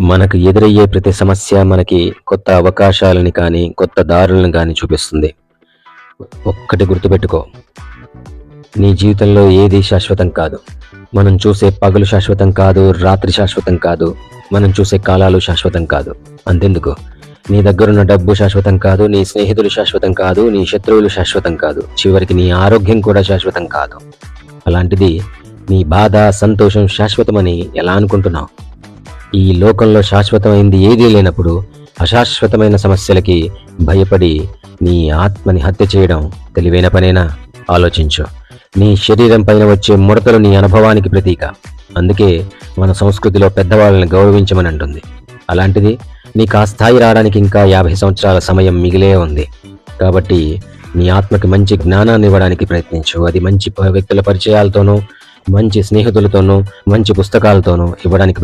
మనకు ఎదురయ్యే ప్రతి సమస్య మనకి కొత్త అవకాశాలని కానీ కొత్త దారులను కానీ చూపిస్తుంది. ఒక్కటి గుర్తుపెట్టుకో. నీ జీవితంలో ఏది శాశ్వతం కాదు. మనం చూసే పగలు శాశ్వతం కాదు రాత్రి శాశ్వతం కాదు మనం చూసే కాలాలు శాశ్వతం కాదు. అంతెందుకు? నీ దగ్గరున్న డబ్బు శాశ్వతం కాదు నీ స్నేహితులు శాశ్వతం కాదు నీ శత్రువులు శాశ్వతం కాదు. చివరికి నీ ఆరోగ్యం కూడా శాశ్వతం కాదు. అలాంటిది నీ బాధ సంతోషం శాశ్వతమని ఎలా అనుకుంటున్నావు? ఈ లోకంలో శాశ్వతమైంది ఏదీ లేనప్పుడు అశాశ్వతమైన సమస్యలకి భయపడి నీ ఆత్మని హత్య చేయడం తెలివైన పనేనా? ఆలోచించు. నీ శరీరం పైన వచ్చే ముడతలు నీ అనుభవానికి ప్రతీక. అందుకే మన సంస్కృతిలో పెద్దవాళ్ళని గౌరవించమని అంటుంది. అలాంటిది నీకు ఆ స్థాయి రావడానికి ఇంకా యాభై సంవత్సరాల సమయం మిగిలే ఉంది. కాబట్టి నీ ఆత్మకి మంచి జ్ఞానాన్ని ఇవ్వడానికి ప్రయత్నించు. అది మంచి వ్యక్తుల పరిచయాలతోనూ మంచి స్నేహితులతోనూ మంచి పుస్తకాలతోనూ ఇవ్వడానికి